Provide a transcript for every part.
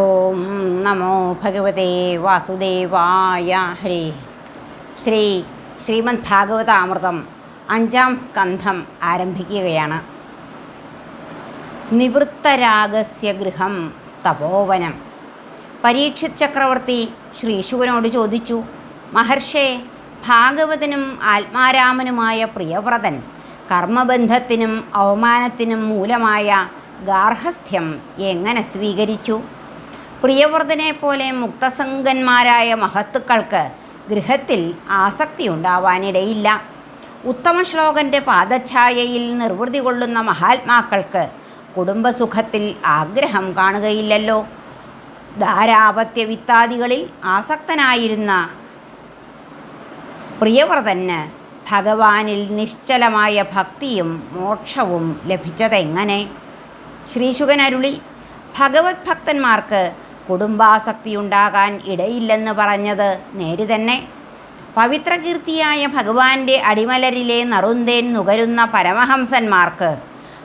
ഓം നമോ ഭഗവതേ വാസുദേവായ. ഹരി. ശ്രീ ശ്രീമദ് ഭാഗവതാമൃതം അഞ്ചാം സ്കന്ധം ആരംഭിക്കുകയാണ്. നിവൃത്തരാഗസ്യ ഗൃഹം തപോവനം. പരീക്ഷിത് ചക്രവർത്തി ശ്രീശുവനോട് ചോദിച്ചു മഹർഷേ ഭാഗവതനും ആത്മാരാമനുമായ പ്രിയവ്രതൻ കർമ്മബന്ധത്തിനും അവമാനത്തിനും മൂലമായ ഗാർഹസ്ഥ്യം എങ്ങനെ സ്വീകരിച്ചു? പ്രിയവ്രതനെ പോലെ മുക്തസംഗന്മാരായ മഹത്തുക്കൾക്ക് ഗൃഹത്തിൽ ആസക്തി ഉണ്ടാവാനിടയില്ല ഉത്തമ ശ്ലോകന്റെ പാദഛായയിൽ നിർവൃതി കൊള്ളുന്ന മഹാത്മാക്കൾക്ക് കുടുംബസുഖത്തിൽ ആഗ്രഹം കാണുകയില്ലല്ലോ. ധാരാപത്യ വിത്താദികളിൽ ആസക്തനായിരുന്ന പ്രിയവ്രതന് ഭഗവാനിൽ നിശ്ചലമായ ഭക്തിയും മോക്ഷവും ലഭിച്ചതെങ്ങനെ? ശ്രീശുഖനരുളി ഭഗവത് ഭക്തന്മാർക്ക് കുടുംബാസക്തിയുണ്ടാകാൻ ഇടയില്ലെന്ന് പറഞ്ഞത് നേര് തന്നെ പവിത്രകീർത്തിയായ ഭഗവാന്റെ അടിമലരിലെ നറുന്തേൻ നുകരുന്ന പരമഹംസന്മാർക്ക്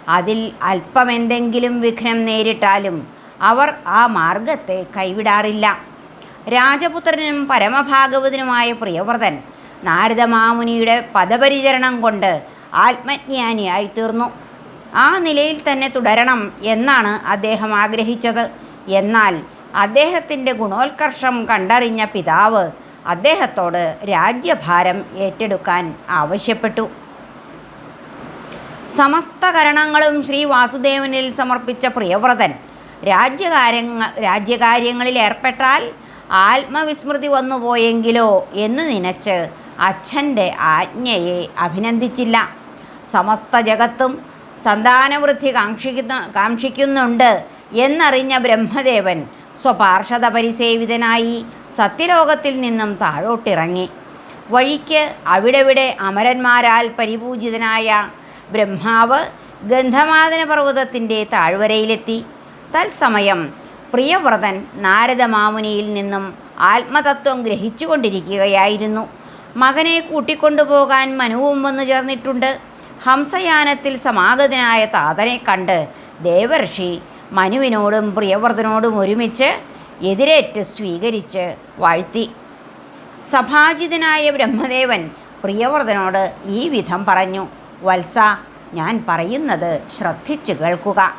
അതിൽ അല്പമെന്തെങ്കിലും വിഘ്നം നേരിട്ടാലും അവർ ആ മാർഗത്തെ കൈവിടാറില്ല. രാജപുത്രനും പരമഭാഗവതനുമായ പ്രിയവ്രതൻ നാരദമാമുനിയുടെ പദപരിചരണം കൊണ്ട് ആത്മജ്ഞാനിയായി തീർന്നു. ആ നിലയിൽ തന്നെ തുടരണം എന്നാണ് അദ്ദേഹം ആഗ്രഹിച്ചത്. എന്നാൽ അദ്ദേഹത്തിന്റെ ഗുണോത്കർഷം കണ്ടറിഞ്ഞ പിതാവ് അദ്ദേഹത്തോട് രാജ്യഭാരം ഏറ്റെടുക്കാൻ ആവശ്യപ്പെട്ടു. സമസ്ത കരണങ്ങളും ശ്രീ വാസുദേവനിൽ സമർപ്പിച്ച പ്രിയവ്രതൻ രാജ്യകാര്യങ്ങൾ രാജ്യകാര്യങ്ങളിൽ ഏർപ്പെട്ടാൽ ആത്മവിസ്മൃതി വന്നുപോയെങ്കിലോ എന്ന് നനച്ച് അച്ഛന്റെ ആജ്ഞയെ അഭിനന്ദിച്ചില്ല. സമസ്ത ജഗത്തും സന്താനവൃദ്ധി കാക്ഷിക്കുന്ന കാക്ഷിക്കുന്നുണ്ട് എന്നറിഞ്ഞ ബ്രഹ്മദേവൻ സ്വപാർഷദ പരിസേവിതനായി സത്യലോകത്തിൽ നിന്നും താഴോട്ടിറങ്ങി. വഴിക്ക് അവിടെവിടെ അമരന്മാരാൽ പരിപൂജിതനായ ബ്രഹ്മാവ് ഗന്ധമാദന പർവതത്തിന്റെ താഴ്വരയിലെത്തി. തത്സമയം പ്രിയവ്രതൻ നാരദമാമുനിയിൽ നിന്നും ആത്മതത്വം ഗ്രഹിച്ചുകൊണ്ടിരിക്കുകയായിരുന്നു. മകനെ കൂട്ടിക്കൊണ്ടുപോകാൻ മനുവും വന്നു ചേർന്നിട്ടുണ്ട്. ഹംസയാനത്തിൽ സമാഗതനായ താതനെ കണ്ട് ദേവർഷി മനുവിനോടും പ്രിയവ്രതനോടും ഒരുമിച്ച് എതിരേറ്റ് സ്വീകരിച്ച് വാഴ്ത്തി. സഭാജിതനായ ബ്രഹ്മദേവൻ പ്രിയവ്രതനോട് ഈ വിധം പറഞ്ഞു. വത്സ ഞാൻ പറയുന്നത് ശ്രദ്ധിച്ചു കേൾക്കുക.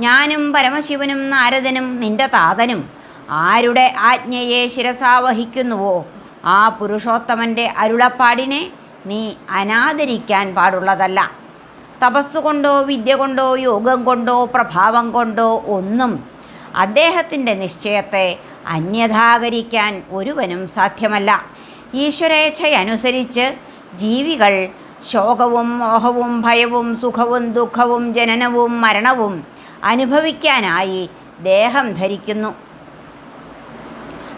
ഞാനും പരമശിവനും നാരദനും നിന്റെ താതനും ആരുടെ ആജ്ഞയെ ശിരസാവഹിക്കുന്നുവോ? ആ പുരുഷോത്തമന്റെ അരുളപ്പാടിനെ നീ അനാദരിക്കാൻ പാടുള്ളതല്ല. തപസ്സുകൊണ്ടോ വിദ്യ കൊണ്ടോ യോഗം കൊണ്ടോ പ്രഭാവം കൊണ്ടോ ഒന്നും അദ്ദേഹത്തിന്റെ നിശ്ചയത്തെ അന്യഥാകരിക്കാൻ ഒരുവനും സാധ്യമല്ല. ഈശ്വരേച്ഛയനുസരിച്ച് ജീവികൾ ശോകവും മോഹവും ഭയവും സുഖവും ദുഃഖവും ജനനവും മരണവും അനുഭവിക്കാനായി ദേഹം ധരിക്കുന്നു.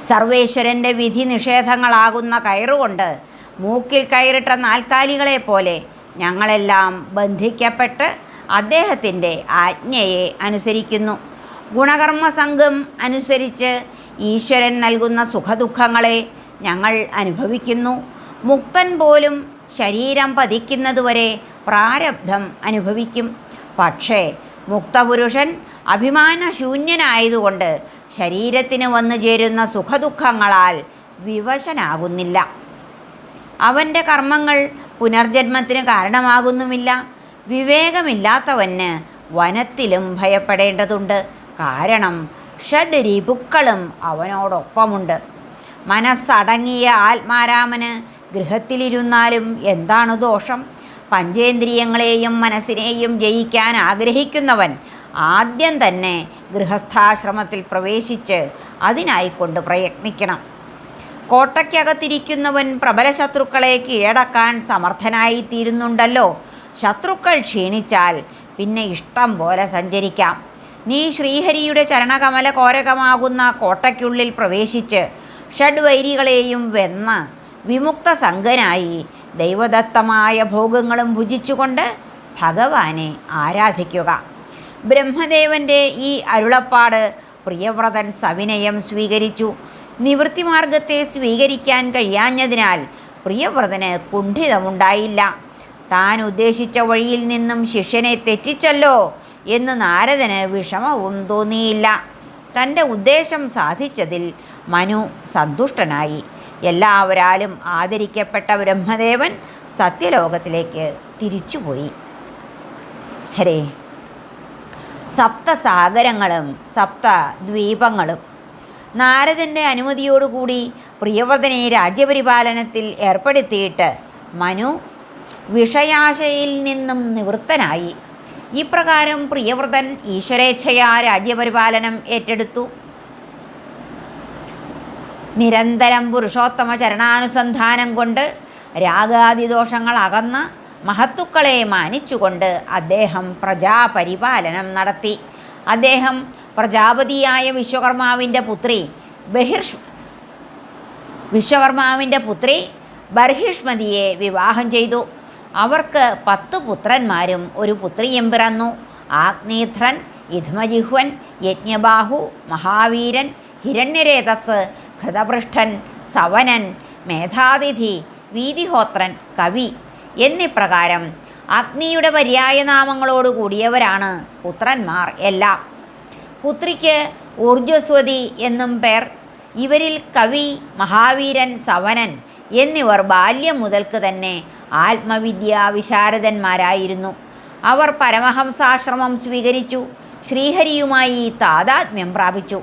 സർവേശ്വരന്റെ വിധി നിഷേധങ്ങളാകുന്ന കയറുകൊണ്ട് മൂക്കിൽ കയറിട്ട നാൽക്കാലികളെ പോലെ ഞങ്ങളെല്ലാം ബന്ധിക്കപ്പെട്ട് അദ്ദേഹത്തിന്റെ ആജ്ഞയെ അനുസരിക്കുന്നു. ഗുണകർമ്മ സംഘം അനുസരിച്ച് ഈശ്വരൻ നൽകുന്ന സുഖദുഃഖങ്ങളെ ഞങ്ങൾ അനുഭവിക്കുന്നു. മുക്തൻ പോലും ശരീരം പതിക്കുന്നതുവരെ പ്രാരബ്ധം അനുഭവിക്കും. പക്ഷേ മുക്തപുരുഷൻ അഭിമാനശൂന്യനായതുകൊണ്ട് ശരീരത്തിന് വന്നു ചേരുന്ന സുഖദുഃഖങ്ങളാൽ വിവശനാകുന്നില്ല. അവന്റെ കർമ്മങ്ങൾ പുനർജന്മത്തിന് കാരണമാകുന്നുമില്ല. വിവേകമില്ലാത്തവന് വനത്തിലും ഭയപ്പെടേണ്ടതുണ്ട്. കാരണം ഷഡ് രിപുക്കളും അവനോടൊപ്പമുണ്ട്. മനസ്സടങ്ങിയ ആത്മാരാമന് ഗൃഹത്തിലിരുന്നാലും എന്താണ് ദോഷം? പഞ്ചേന്ദ്രിയങ്ങളെയും മനസ്സിനെയും ജയിക്കാൻ ആഗ്രഹിക്കുന്നവൻ ആദ്യം തന്നെ ഗൃഹസ്ഥാശ്രമത്തിൽ പ്രവേശിച്ച് അതിനായിക്കൊണ്ട് പ്രയത്നിക്കണം. കോട്ടയ്ക്കകത്തിരിക്കുന്നവൻ പ്രബല ശത്രുക്കളെ കീഴടക്കാൻ സമർത്ഥനായിത്തീരുന്നുണ്ടല്ലോ. ശത്രുക്കൾ ക്ഷീണിച്ചാൽ പിന്നെ ഇഷ്ടം പോലെ സഞ്ചരിക്കാം. നീ ശ്രീഹരിയുടെ ചരണകമല കോരകമാകുന്ന കോട്ടയ്ക്കുള്ളിൽ പ്രവേശിച്ച് ഷഡ്വൈരികളെയും വെന്ന് വിമുക്ത സംഘനായി ദൈവദത്തമായ ഭോഗങ്ങളും ഭുജിച്ചുകൊണ്ട് ഭഗവാനെ ആരാധിക്കുക. ബ്രഹ്മദേവന്റെ ഈ അരുളപ്പാട് പ്രിയവ്രതൻ സവിനയം സ്വീകരിച്ചു. നിവൃത്തിമാർഗത്തെ സ്വീകരിക്കാൻ കഴിയാഞ്ഞതിനാൽ പ്രിയവ്രതന് കുണ്ഠിതമുണ്ടായില്ല. താൻ ഉദ്ദേശിച്ച വഴിയിൽ നിന്നും ശിഷ്യനെ തെറ്റിച്ചല്ലോ എന്ന് നാരദന് വിഷമവും തോന്നിയില്ല. തന്റെ ഉദ്ദേശം സാധിച്ചതിൽ മനു സന്തുഷ്ടനായി. എല്ലാവരാലും ആദരിക്കപ്പെട്ട ബ്രഹ്മദേവൻ സത്യലോകത്തിലേക്ക് തിരിച്ചുപോയി. ഹരേ. സപ്തസാഗരങ്ങളും സപ്ത ദ്വീപങ്ങളും നാരദന്റെ അനുമതിയോടുകൂടി പ്രിയവ്രതനെ രാജ്യപരിപാലനത്തിൽ ഏർപ്പെടുത്തിയിട്ട് മനു വിഷയാശയിൽ നിന്നും നിവൃത്തനായി. ഇപ്രകാരം പ്രിയവ്രതൻ ഈശ്വരേച്ഛയാ രാജ്യപരിപാലനം ഏറ്റെടുത്തു. നിരന്തരം പുരുഷോത്തമ ചരണാനുസന്ധാനം കൊണ്ട് രാഗാദിദോഷങ്ങൾ അകന്ന് മഹത്തുക്കളെ മാനിച്ചുകൊണ്ട് അദ്ദേഹം പ്രജാപരിപാലനം നടത്തി. അദ്ദേഹം പ്രജാപതിയായ വിശ്വകർമാവിന്റെ പുത്രി ബഹിർഷ് വിശ്വകർമാവിന്റെ പുത്രി ബർഹിഷ്മതിയെ വിവാഹം ചെയ്തു. അവർക്ക് പത്ത് പുത്രന്മാരും ഒരു പുത്രിയും പിറന്നു. ആഗ്നേധ്രൻ യുധ്മജിഹ്വൻ യജ്ഞബാഹു മഹാവീരൻ ഹിരണ്യരേതസ് ഘൃതപൃഷ്ഠൻ സവനൻ മേധാതിഥി വീതിഹോത്രൻ കവി എന്നിപ്രകാരം അഗ്നിയുടെ പര്യായനാമങ്ങളോട് കൂടിയവരാണ് പുത്രന്മാർ എല്ലാം. പുത്രിക്ക് ഊർജസ്വതി എന്നും പേർ. ഇവരിൽ കവി മഹാവീരൻ സവനൻ എന്നിവർ ബാല്യം മുതൽക്ക് തന്നെ ആത്മവിദ്യാ വിശാരദന്മാരായിരുന്നു. അവർ പരമഹംസാശ്രമം സ്വീകരിച്ചു ശ്രീഹരിയുമായി താതാത്മ്യം പ്രാപിച്ചു.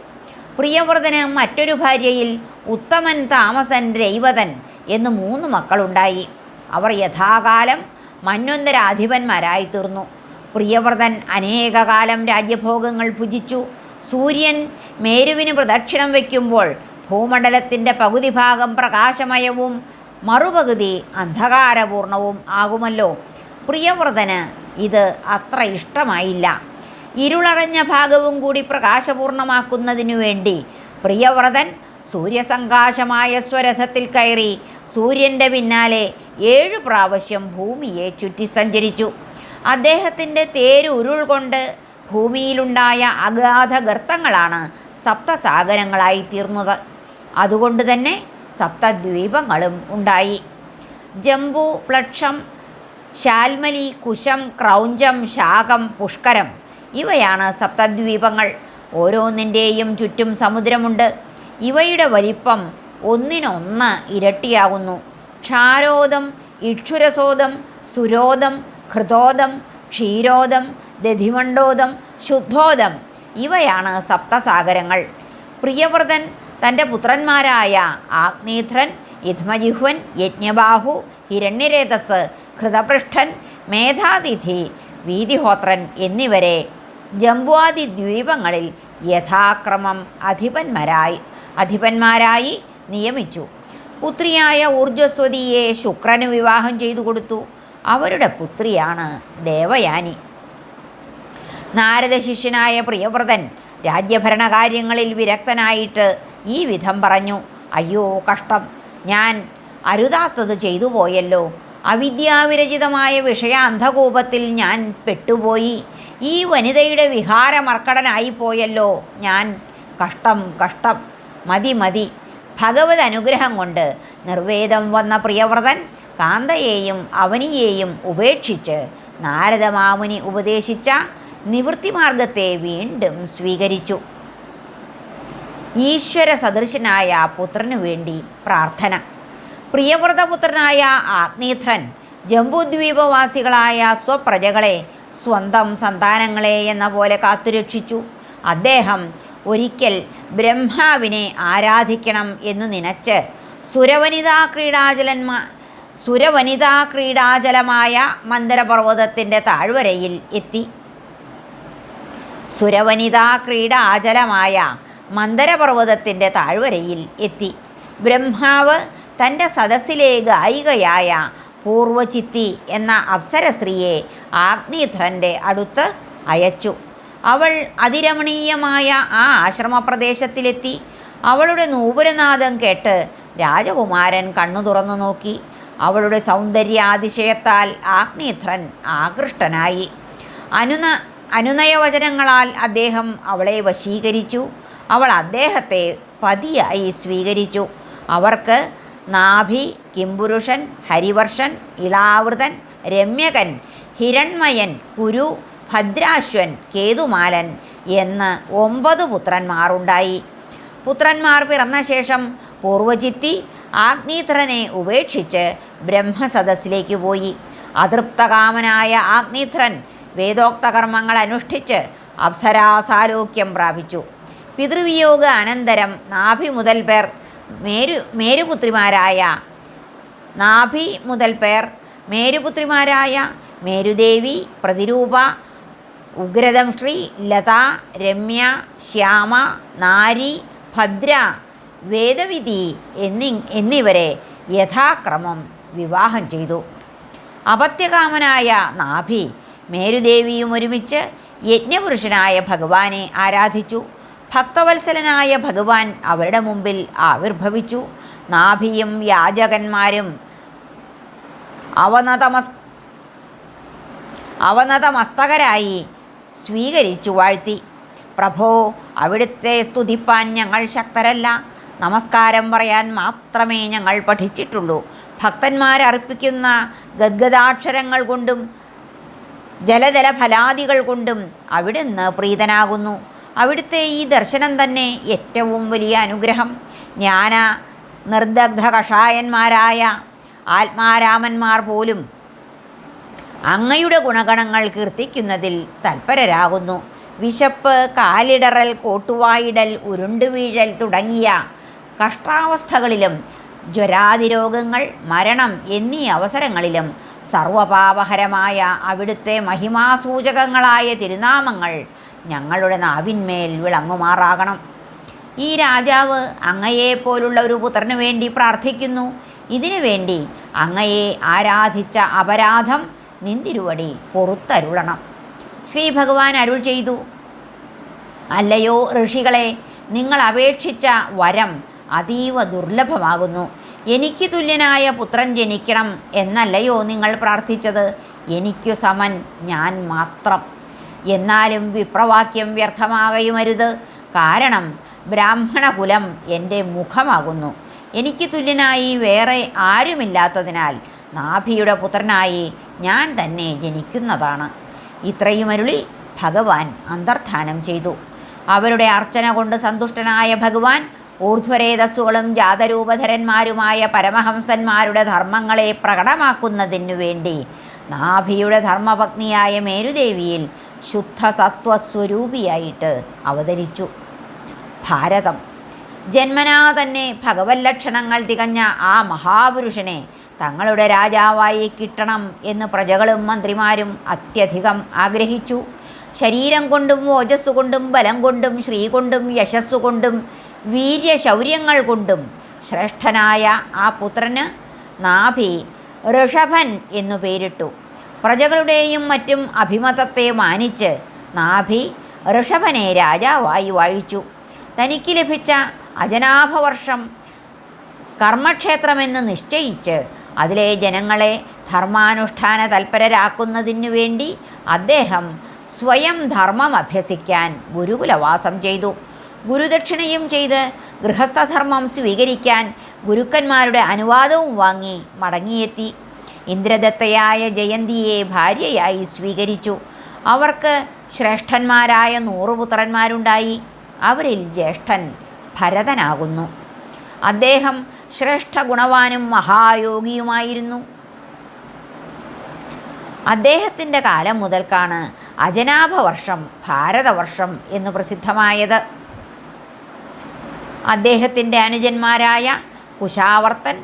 പ്രിയവ്രതന് മറ്റൊരു ഭാര്യയിൽ ഉത്തമൻ താമസൻ രൈവതൻ എന്ന് മൂന്ന് മക്കളുണ്ടായി. അവർ യഥാകാലം മന്വന്തരാധിപന്മാരായി തീർന്നു. പ്രിയവ്രതൻ അനേകകാലം രാജ്യഭോഗങ്ങൾ ഭുജിച്ചു. സൂര്യൻ മേരുവിന് പ്രദക്ഷിണം വയ്ക്കുമ്പോൾ ഭൂമണ്ഡലത്തിന്റെ പകുതി ഭാഗം പ്രകാശമയവും മറുപകുതി അന്ധകാരപൂർണവും ആകുമല്ലോ. പ്രിയവ്രതന് ഇത് അത്ര ഇഷ്ടമായില്ല. ഇരുളടഞ്ഞ ഭാഗവും കൂടി പ്രകാശപൂർണമാക്കുന്നതിനു വേണ്ടി പ്രിയവ്രതൻ സൂര്യസങ്കാശമായ സ്വരഥത്തിൽ കയറി സൂര്യന്റെ പിന്നാലെ ഏഴു പ്രാവശ്യം ഭൂമിയെ ചുറ്റി സഞ്ചരിച്ചു. അദ്ദേഹത്തിന്റെ തേര് ഉരുൾ കൊണ്ട് ഭൂമിയിലുണ്ടായ അഗാധ ഗർത്തങ്ങളാണ് സപ്തസാഗരങ്ങളായി തീർന്നത്. അതുകൊണ്ട് തന്നെ സപ്തദ്വീപങ്ങളും ഉണ്ടായി. ജംബു പ്ലക്ഷം ശാൽമലി കുശം ക്രൗഞ്ചം ശാകം പുഷ്കരം ഇവയാണ് സപ്തദ്വീപങ്ങൾ. ഓരോന്നിന്റെയും ചുറ്റും സമുദ്രമുണ്ട്. ഇവയുടെ വലിപ്പം ഒന്നിനൊന്ന് ഇരട്ടിയാകുന്നു. ക്ഷാരോദം ഇക്ഷുരസോദം സുരോദം ഹൃദോദം ക്ഷീരോദം ദധിമണ്ഡോദം ശുദ്ധോദം ഇവയാണ് സപ്തസാഗരങ്ങൾ. പ്രിയവ്രതൻ തന്റെ പുത്രന്മാരായ ആഗ്നേധ്രൻ യുധ്മജിഹ്വൻ യജ്ഞബാഹു ഹിരണ്യരേതസ് ഘൃതപൃഷ്ഠൻ മേധാതിഥി വീതിഹോത്രൻ എന്നിവരെ ജംബുവാദി ദ്വീപങ്ങളിൽ യഥാക്രമം അധിപന്മാരായി അധിപന്മാരായി നിയമിച്ചു. പുത്രിയായ ഊർജസ്വതിയെ ശുക്രന് വിവാഹം ചെയ്തു കൊടുത്തു. അവരുടെ പുത്രിയാണ് ദേവയാനി. നാരദ ശിഷ്യനായ പ്രിയവ്രതൻ രാജ്യഭരണകാര്യങ്ങളിൽ വിരക്തനായിട്ട് ഈ വിധം പറഞ്ഞു അയ്യോ കഷ്ടം. ഞാൻ അരുതാത്തത് ചെയ്തു പോയല്ലോ. അവിദ്യാവിരചിതമായ വിഷയ അന്ധകൂപത്തിൽ ഞാൻ പെട്ടുപോയി. ഈ വനിതയുടെ വിഹാരമർക്കടനായിപ്പോയല്ലോ ഞാൻ കഷ്ടം കഷ്ടം. മതി മതി. ഭഗവത് അനുഗ്രഹം കൊണ്ട് നിർവേദം വന്ന പ്രിയവ്രതൻ കാന്തയെയും അവനിയെയും ഉപേക്ഷിച്ച് നാരദമാമുനി ഉപദേശിച്ച നിവൃത്തിമാർഗത്തെ വീണ്ടും സ്വീകരിച്ചു. ഈശ്വര സദൃശനായ പുത്രനു വേണ്ടി പ്രാർത്ഥന. പ്രിയവ്രതപുത്രനായ ആഗ്നേധ്രൻ ജംബുദ്വീപവാസികളായ സ്വപ്രജകളെ സ്വന്തം സന്താനങ്ങളെ എന്ന പോലെ കാത്തുരക്ഷിച്ചു. അദ്ദേഹം ഒരിക്കൽ ബ്രഹ്മാവിനെ ആരാധിക്കണം എന്നു നനച്ച് സുരവനിതാ ക്രീഡാജലന്മാ സുരവനിതാ ക്രീഡാജലമായ മന്ദരപർവതത്തിന്റെ താഴ്വരയിൽ എത്തി. സുരവനിതാ ക്രീഡാചലമായ മന്ദരപർവതത്തിന്റെ താഴ്വരയിൽ എത്തി. ബ്രഹ്മാവ് തന്റെ സദസ്സിലെ ഗായികയായ പൂർവചിത്തി എന്ന അപ്സര സ്ത്രീയെ ആഗ്നേധ്രന്റെ അടുത്ത് അയച്ചു. അവൾ അതിരമണീയമായ ആ ആശ്രമപ്രദേശത്തിലെത്തി. അവളുടെ നൂപുരനാദം കേട്ട് രാജകുമാരൻ കണ്ണു തുറന്നു നോക്കി. അവളുടെ സൗന്ദര്യാതിശയത്താൽ ആഗ്നേത്രൻ ആകൃഷ്ടനായി. അനുന അനുനയവചനങ്ങളാൽ അദ്ദേഹം അവളെ വശീകരിച്ചു. അവൾ അദ്ദേഹത്തെ പതിയായി സ്വീകരിച്ചു. അവർക്ക് നാഭി കിംപുരുഷൻ ഹരിവർഷൻ ഇളാവൃതൻ രമ്യകൻ ഹിരൺമയൻ കുരു ഭദ്രാശ്വൻ കേതുമാലൻ എന്ന് ഒമ്പത് പുത്രന്മാരുണ്ടായി. പുത്രന്മാർ പിറന്ന ശേഷം പൂർവചിത്തി ആഗ്നീത്രനെ ഉപേക്ഷിച്ച് ബ്രഹ്മസദസ്സിലേക്ക് പോയി. അതൃപ്തകാമനായ ആഗ്നീത്രൻ വേദോക്ത കർമ്മങ്ങൾ അനുഷ്ഠിച്ച് അപ്സരാസാലോക്യം പ്രാപിച്ചു. പിതൃവിയോഗ അനന്തരം നാഭി മുതൽ പേർ മേരു മേരുപുത്രിമാരായ നാഭി മുതൽ പേർ മേരുപുത്രിമാരായ മേരുദേവി പ്രതിരൂപ ഉഗ്രദംശ്രീ ലത രമ്യ ശ്യാമ നാരി ഭദ്ര വേദവിധി എന്നി എന്നിവരെ യഥാക്രമം വിവാഹം ചെയ്തു. അപത്യകാമനായ നാഭി മേരുദേവിയും ഒരുമിച്ച് യജ്ഞപുരുഷനായ ഭഗവാനെ ആരാധിച്ചു. ഭക്തവത്സലനായ ഭഗവാൻ അവരുടെ മുമ്പിൽ ആവിർഭവിച്ചു. നാഭിയും യാചകന്മാരും അവനതമസ് അവനതമസ്തകരായി സ്വീകരിച്ചു വാഴ്ത്തി. പ്രഭോ അവിടുത്തെ സ്തുതിപ്പാൻ ഞങ്ങൾ ശക്തരല്ല. നമസ്കാരം പറയാൻ മാത്രമേ ഞങ്ങൾ പഠിച്ചിട്ടുള്ളൂ. ഭക്തന്മാർ അർപ്പിക്കുന്ന ഗദ്ഗദാക്ഷരങ്ങൾ കൊണ്ടും ജലജല ഫലാദികൾ കൊണ്ടും അവിടുന്ന് പ്രീതനാകുന്നു. അവിടുത്തെ ഈ ദർശനം തന്നെ ഏറ്റവും വലിയ അനുഗ്രഹം. ജ്ഞാന നിർദഗ്ധ കഷായന്മാരായ ആത്മാരാമന്മാർ പോലും അങ്ങയുടെ ഗുണഗണങ്ങൾ കീർത്തിക്കുന്നതിൽ തൽപരരാകുന്നു. വിശപ്പ് കാലിടറൽ കോട്ടുവായിടൽ ഉരുണ്ടുവീഴൽ തുടങ്ങിയ കഷ്ടാവസ്ഥകളിലും ജ്വരാതിരോഗങ്ങൾ മരണം എന്നീ അവസരങ്ങളിലും സർവപാപഹരമായ അവിടുത്തെ മഹിമാസൂചകങ്ങളായ തിരുനാമങ്ങൾ ഞങ്ങളുടെ നാവിന്മേൽ വിളങ്ങുമാറാകണം. ഈ രാജാവ് അങ്ങയെപ്പോലുള്ള ഒരു പുത്രനു വേണ്ടി പ്രാർത്ഥിക്കുന്നു. ഇതിനു വേണ്ടി അങ്ങയെ ആരാധിച്ച അപരാധം നിന്തിരുവടി പുറത്തരുളണം. ശ്രീ ഭഗവാൻ അരുൾ ചെയ്തു. അല്ലയോ ഋഷികളെ നിങ്ങൾ അപേക്ഷിച്ച വരം അതീവ ദുർലഭമാകുന്നു. എനിക്ക് തുല്യനായ പുത്രൻ ജനിക്കണം എന്നല്ലയോ നിങ്ങൾ പ്രാർത്ഥിച്ചത്? എനിക്കു സമൻ ഞാൻ മാത്രം. എന്നാലും വിപ്രവാക്യം വ്യർത്ഥമാകയുമരുത്. കാരണം ബ്രാഹ്മണകുലം എന്റെ മുഖമാകുന്നു. എനിക്ക് തുല്യനായി വേറെ ആരുമില്ലാത്തതിനാൽ നാഭിയുടെ പുത്രനായി ഞാൻ തന്നെ ജനിക്കുന്നതാണ്. ഇത്രയുമരുളി ഭഗവാൻ അന്തർധാനം ചെയ്തു. അവരുടെ അർച്ചന കൊണ്ട് സന്തുഷ്ടനായ ഭഗവാൻ ഊർധ്വരേതസ്സുകളും ജാതരൂപധരന്മാരുമായ പരമഹംസന്മാരുടെ ധർമ്മങ്ങളെ പ്രകടമാക്കുന്നതിനു വേണ്ടി നാഭിയുടെ ധർമ്മപത്നിയായ മേരുദേവിയിൽ ശുദ്ധ സത്വസ്വരൂപിയായിട്ട് അവതരിച്ചു. ഭാരതം. ജന്മനാ തന്നെ ഭഗവത് ലക്ഷണങ്ങൾ തികഞ്ഞ ആ മഹാപുരുഷനെ തങ്ങളുടെ രാജാവായി കിട്ടണം എന്ന് പ്രജകളും മന്ത്രിമാരും അത്യധികം ആഗ്രഹിച്ചു. ശരീരം കൊണ്ടും ഓജസ്സുകൊണ്ടും ബലം കൊണ്ടും ശ്രീ കൊണ്ടും യശസ്സു കൊണ്ടും വീര്യശൗര്യങ്ങൾ കൊണ്ടും ശ്രേഷ്ഠനായ ആ പുത്രന് നാഭി ഋഷഭൻ എന്നു പേരിട്ടു. പ്രജകളുടെയും മറ്റും അഭിമതത്തെ മാനിച്ച് നാഭി ഋഷഭനെ രാജാവായി വാഴിച്ചു. തനിക്ക് ലഭിച്ച അജനാഭവർഷം കർമ്മക്ഷേത്രമെന്ന് നിശ്ചയിച്ച് അതിലെ ജനങ്ങളെ ധർമാനുഷ്ഠാന തൽപരരാക്കുന്നതിനു വേണ്ടി അദ്ദേഹം സ്വയം ധർമ്മം അഭ്യസിക്കാൻ ഗുരുകുലവാസം ചെയ്തു. ഗുരുദക്ഷിണയും ചെയ്ത് ഗൃഹസ്ഥധർമ്മം സ്വീകരിക്കാൻ ഗുരുക്കന്മാരുടെ അനുവാദവും വാങ്ങി മടങ്ങിയെത്തി. ഇന്ദ്രദത്തയായ ജയന്തിയെ ഭാര്യയായി സ്വീകരിച്ചു. അവർക്ക് ശ്രേഷ്ഠന്മാരായ നൂറു പുത്രന്മാരുണ്ടായി അവരിൽ ജ്യേഷ്ഠൻ ഭരതനാകുന്നു. അദ്ദേഹം ശ്രേഷ്ഠ ഗുണവാനും മഹായോഗിയുമായിരുന്നു. അദ്ദേഹത്തിന്റെ കാലം മുതൽക്കാണ് അജനാഭവർഷം ഭാരതവർഷം എന്ന് പ്രസിദ്ധമായത്. അദ്ദേഹത്തിന്റെ അനുജന്മാരായ കുശാവർത്തൻ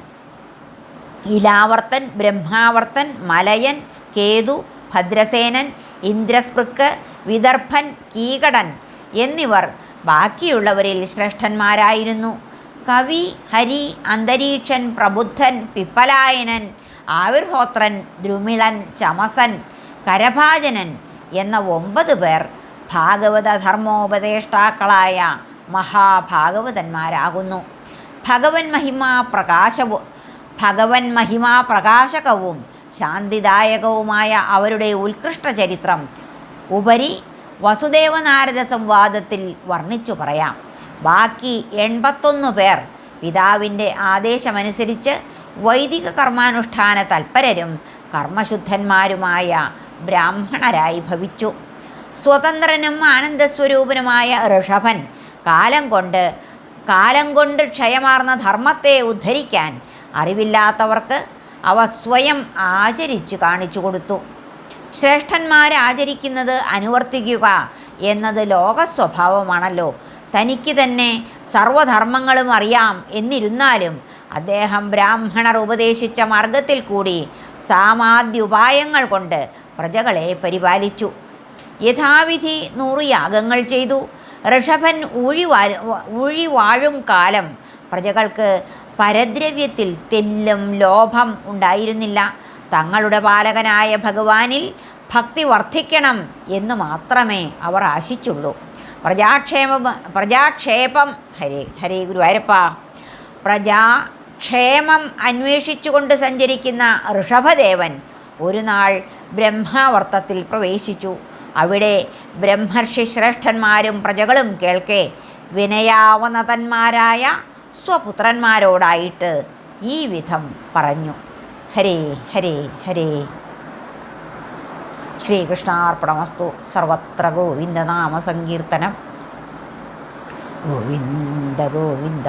ഇലാവർത്തൻ ബ്രഹ്മാവർത്തൻ മലയൻ കേതു ഭദ്രസേനൻ ഇന്ദ്രസ്പൃക്ക് വിദർഭൻ കീകടൻ എന്നിവർ ബാക്കിയുള്ളവരിൽ ശ്രേഷ്ഠന്മാരായിരുന്നു. കവി ഹരി അന്തരീക്ഷൻ പ്രബുദ്ധൻ പിപ്പലായനൻ ആവിർഹോത്രൻ ദ്രുമിളൻ ചമസൻ കരഭാജനൻ എന്ന ഒമ്പത് പേർ ഭാഗവത ധർമ്മോപദേഷ്ടാക്കളായ മഹാഭാഗവതന്മാരാകുന്നു. ഭഗവൻ മഹിമാ പ്രകാശവും ഭഗവൻ മഹിമാ പ്രകാശകവും ശാന്തിദായകവുമായ അവരുടെ ഉത്കൃഷ്ട ചരിത്രം ഉപരി വസുദേവനാരദ സംവാദത്തിൽ വർണിച്ചു പറയാം. ബാക്കി എൺപത്തൊന്ന് പേർ പിതാവിന്റെ ആദേശമനുസരിച്ച് വൈദിക കർമാനുഷ്ഠാന തൽപരരും കർമ്മശുദ്ധന്മാരുമായ ബ്രാഹ്മണരായി ഭവിച്ചു. സ്വതന്ത്രനും ആനന്ദസ്വരൂപനുമായ ഋഷഭൻ കാലം കൊണ്ട് കാലം കൊണ്ട് ക്ഷയമാർന്ന ധർമ്മത്തെ ഉദ്ധരിക്കാൻ അറിവില്ലാത്തവർക്ക് അവ സ്വയം ആചരിച്ച് കാണിച്ചു കൊടുത്തു. ശ്രേഷ്ഠന്മാരെ ആചരിക്കുന്നത് അനുവർത്തിക്കുക എന്നത് ലോക സ്വഭാവമാണല്ലോ തനിക്ക് തന്നെ സർവധർമ്മങ്ങളും അറിയാം എന്നിരുന്നാലും അദ്ദേഹം ബ്രാഹ്മണർ ഉപദേശിച്ച മാർഗത്തിൽ കൂടി സാമാദ്യുപായങ്ങൾ കൊണ്ട് പ്രജകളെ പരിപാലിച്ചു. യഥാവിധി നൂറ് യാഗങ്ങൾ ചെയ്തു. ഋഷഭൻ ഊഴിവാ ഊഴിവാഴും വാഴും കാലം. പ്രജകൾക്ക് പരദ്രവ്യത്തിൽ തെല്ലും ലോഭം ഉണ്ടായിരുന്നില്ല. തങ്ങളുടെ പാലകനായ ഭഗവാനിൽ ഭക്തി വർദ്ധിക്കണം എന്ന് മാത്രമേ അവർ ആശിച്ചുള്ളൂ. പ്രജാക്ഷേമം പ്രജാക്ഷേപം ഹരേ ഹരേ ഗുരുവായൂരപ്പ. പ്രജാക്ഷേമം അന്വേഷിച്ചുകൊണ്ട് സഞ്ചരിക്കുന്ന ഋഷഭദേവൻ ഒരു നാൾ ബ്രഹ്മാവർത്തത്തിൽ പ്രവേശിച്ചു. അവിടെ ബ്രഹ്മർഷി ശ്രേഷ്ഠന്മാരും പ്രജകളും കേൾക്കെ. വിനയാവനതന്മാരായ സ്വപുത്രന്മാരോടായിട്ട് ഈ വിധം പറഞ്ഞു. ഹരേ ഹരേ ഹരേ. ശ്രീകൃഷ്ണാർപ്പണമസ്തു സർവത്ര ഗോവിന്ദനാമ സങ്കീർത്തനം ഗോവിന്ദ ഗോവിന്ദ.